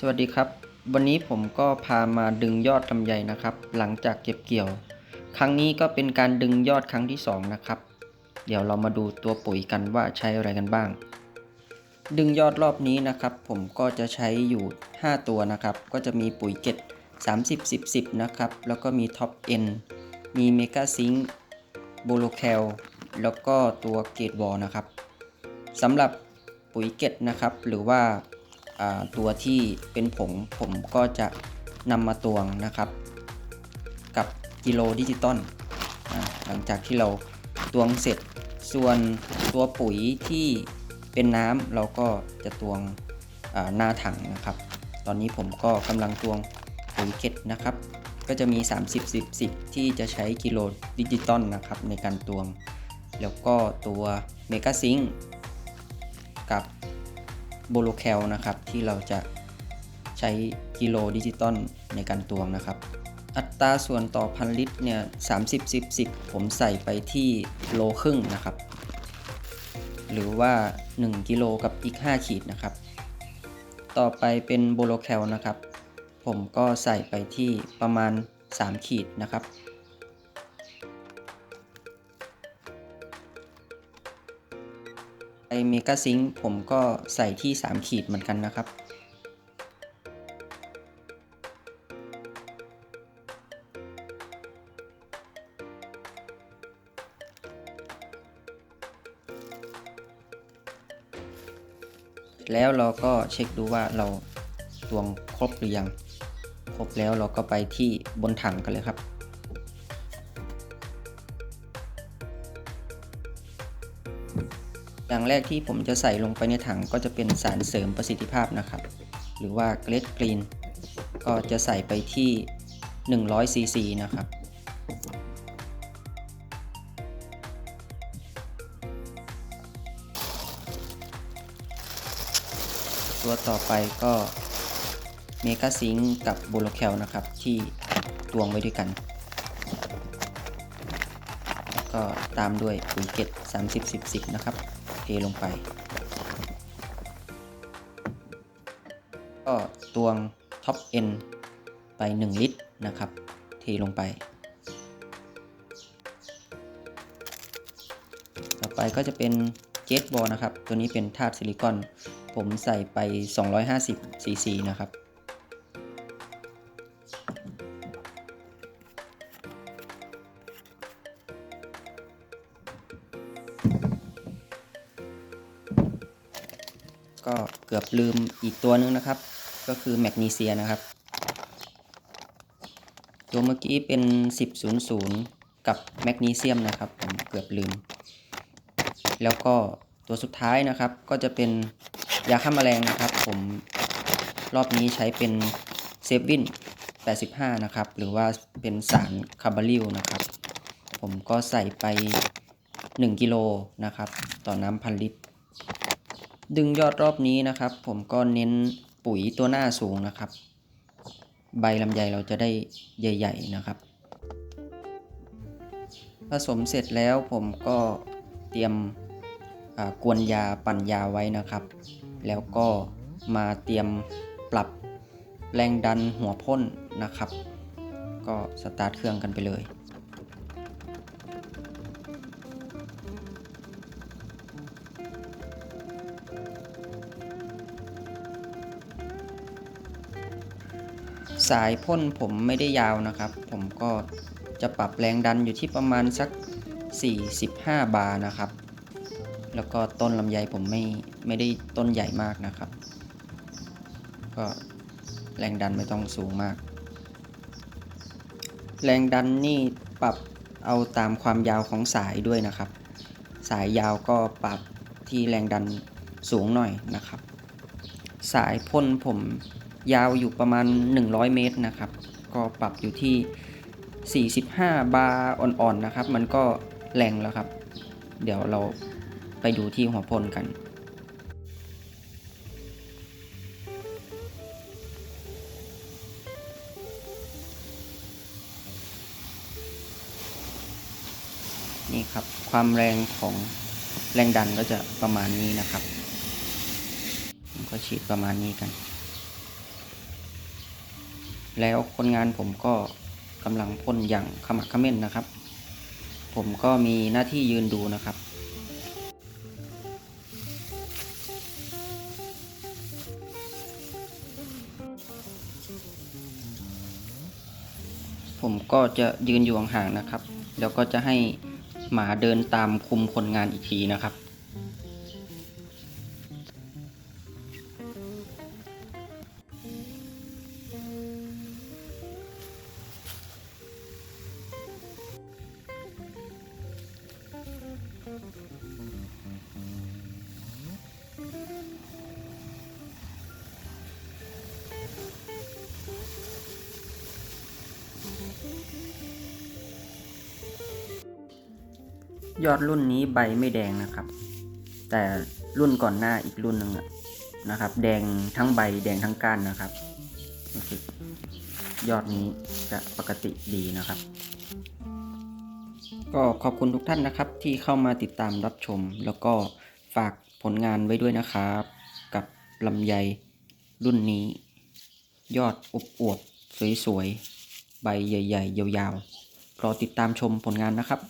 สวัสดีครับ วันนี้ผมก็พามาดึงยอดลำไยนะครับ หลังจากเก็บเกี่ยว ครั้งนี้ก็เป็นการดึงยอดครั้งที่สองนะครับ เดี๋ยวเรามาดูตัวปุ๋ยกันว่าใช้อะไรกันบ้าง ดึงยอดรอบนี้นะครับ ผมก็จะใช้อยู่ 5 ตัวนะครับ ก็จะมีปุ๋ยเก็ด30 10 10 นะครับ แล้วก็มีท็อปเอ็นมีเมกาซิงโบโลแคลแล้วก็ตัวเกตบอลนะครับสำหรับปุ๋ยเก็ดนะครับ หรือว่า ตัวที่เป็นผงผมก็จะนำมาตวงนะครับ กับกิโลดิจิตอลอ่าหลังจากที่เราตวงเสร็จส่วนตัวปุ๋ยที่เป็นน้ำเราก็จะตวงหน้าถังนะครับ ตอนนี้ผมก็กำลังตวงปุ๋ยเก็ดนะครับ ก็จะมี 30 10 10 ที่จะใช้กิโลดิจิตอลนะครับในการตวง แล้วก็ตัวเมกาซิงกับ โบโลแคลนะครับ ที่เราจะใช้กิโลดิจิตอลในการตวงนะครับ อัตราส่วนต่อพันลิตรเนี่ย30 10 10ผมใส่ไปที่โลครึ่งนะครับ หรือว่า 1 กิโลกับอีก 5 ขีดนะครับ ต่อไปเป็นโบโลแคลนะครับ ผมก็ใส่ไปที่ประมาณ 3 ขีดนะครับ ไอเมกาซิงผมก็ใส่ที่ 3 ขีดเหมือนกันนะครับ แล้วเราก็เช็คดูว่าเราตวงครบหรือยัง ครบแล้วเราก็ไปที่บนถังกันเลยครับ อย่างแรกที่ผมจะใส่ลงไปในถังก็จะเป็นสารเสริมประสิทธิภาพนะครับ หรือว่าเกรดกรีนก็จะใส่ไปที่100ซีซีนะครับ ตัวต่อไปก็เมกาซิงกับโบโลแคลนะครับ ที่ตวงไว้ด้วยกัน ก็ตามด้วยปุ๋ยเกต30 10 10 นะครับ เทลงไป ก็ตวงท็อปเอ็นไป 1 ลิตรนะครับ เทลงไป ต่อไปก็จะเป็นเจตบอลนะครับ ตัวนี้เป็นธาตุซิลิคอน ผมใส่ไป 250ซีซีนะครับ ก็เกือบลืมอีกตัวนึงนะครับ ก็คือแมกนีเซียนะครับ ตัวเมื่อกี้เป็น 1000 กับแมกนีเซียมนะครับผมเกือบลืม แล้วก็ตัวสุดท้ายนะครับ ก็จะเป็นยาฆ่าแมลงนะครับ ผมรอบนี้ใช้เป็นเซฟวิน85 นะครับ หรือว่าเป็นสารคาร์บาริลนะครับ ผมก็ใส่ไป 1 กิโลนะครับ ต่อน้ำพันลิตร ดึงยอดรอบนี้นะครับ ผมก็เน้นปุ๋ยตัวหน้าสูงนะครับ ใบลำไยเราจะได้ใหญ่ ๆนะครับ ผสมเสร็จแล้วผมก็เตรียมกวนยาปั่นยาไว้นะครับ แล้วก็มาเตรียมปรับแรงดันหัวพ่นนะครับ ก็สตาร์ทเครื่องกันไปเลย สายพ่นผมไม่ได้ยาวนะครับ ผมก็จะปรับแรงดันอยู่ที่ประมาณสัก 45 บาร์นะครับ แล้วก็ต้นลำไยผมไม่ไม่ได้ต้นใหญ่มากนะครับ ก็แรงดันไม่ต้องสูงมาก แรงดันนี่ปรับเอาตามความยาวของสายด้วยนะครับ สายยาวก็ปรับที่แรงดันสูงหน่อยนะครับ สายพ่นผม ยาวอยู่ประมาณ 100 เมตรนะครับ ก็ปรับอยู่ที่ 45 บาร์อ่อนๆนะครับ มันก็แรงแล้วครับ เดี๋ยวเราไปดูที่หัวพ่นกันนี่ครับ ความแรงของแรงดันก็จะประมาณนี้นะครับ ก็ฉีดประมาณนี้กัน แล้วคนงานผมก็กำลังพ่นอย่างขมักเขม้นนะครับ ผมก็มีหน้าที่ยืนดูนะครับผมก็จะยืนอยู่ห่างๆนะครับ แล้วก็จะให้หมาเดินตามคุมคนงานอีกทีนะครับ ยอดรุ่นนี้ใบไม่แดงนะครับ แต่รุ่นก่อนหน้าอีกรุ่นหนึ่งนะครับ แดงทั้งใบแดงทั้งก้านนะครับรู้สึกยอดนี้จะปกติดีนะครับ ก็ขอบคุณทุกท่านนะครับที่เข้ามาติดตามรับชม แล้วก็ฝากผลงานไว้ด้วยนะครับ กับลำไยรุ่นนี้ ยอดอบอวบสวยๆ ใบใหญ่ ๆ ยาวๆรอติดตามชมผลงานนะครับ